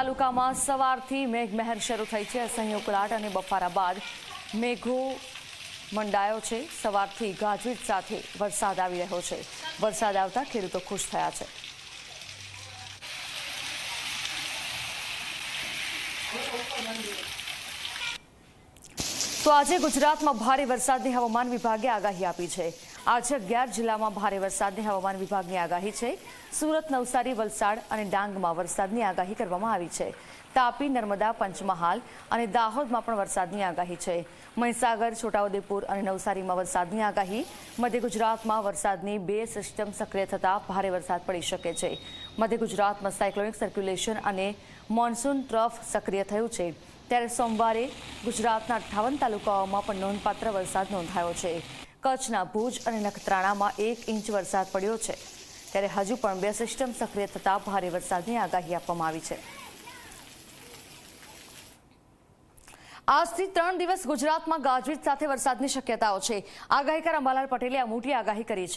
તાલુકામાં સવારથી મેઘમહેર શરૂ થઈ છે. અસહ્ય ઉકળાટ અને બફારા બાદ મેઘો મંડાયો છે. સવારથી ગાજવીજ સાથે વરસાદ આવી રહ્યો છે. વરસાદ આવતા ખેડૂતો ખુશ થયા છે. તો આજે ગુજરાતમાં ભારે વરસાદની હવામાન વિભાગે આગાહી આપી છે. આજે અગિયાર જિલ્લામાં ભારે વરસાદની હવામાન વિભાગની આગાહી છે. સુરત, નવસારી, વલસાડ અને ડાંગમાં વરસાદની આગાહી કરવામાં આવી છે. તાપી, નર્મદા, પંચમહાલ અને દાહોદમાં પણ વરસાદની આગાહી છે. મહીસાગર, છોટાઉદેપુર અને નવસારીમાં વરસાદની આગાહી. મધ્ય ગુજરાતમાં વરસાદની બે સિસ્ટમ સક્રિય થતાં ભારે વરસાદ પડી શકે છે. મધ્ય ગુજરાતમાં સાયક્લોનિક સર્ક્યુલેશન અને મોન્સૂન ટ્રફ સક્રિય થયું છે. ત્યારે સોમવારે ગુજરાતના અઠ્ઠાવન તાલુકાઓમાં પણ નોંધપાત્ર વરસાદ નોંધાયો છે. કચ્છના ભુજ અને નખત્રાણામાં એક ઇંચ વરસાદ પડ્યો છે. ત્યારે હજુ પણ બે સિસ્ટમ સક્રિય થતાં ભારે વરસાદની આગાહી આપવામાં આવી છે. આજથી ત્રણ દિવસ ગુજરાતમાં ગાજવીજ સાથે વરસાદની શક્યતાઓ છે. આગાહીકાર અંબાલાલ પટેલે આ મોટી આગાહી કરી છે.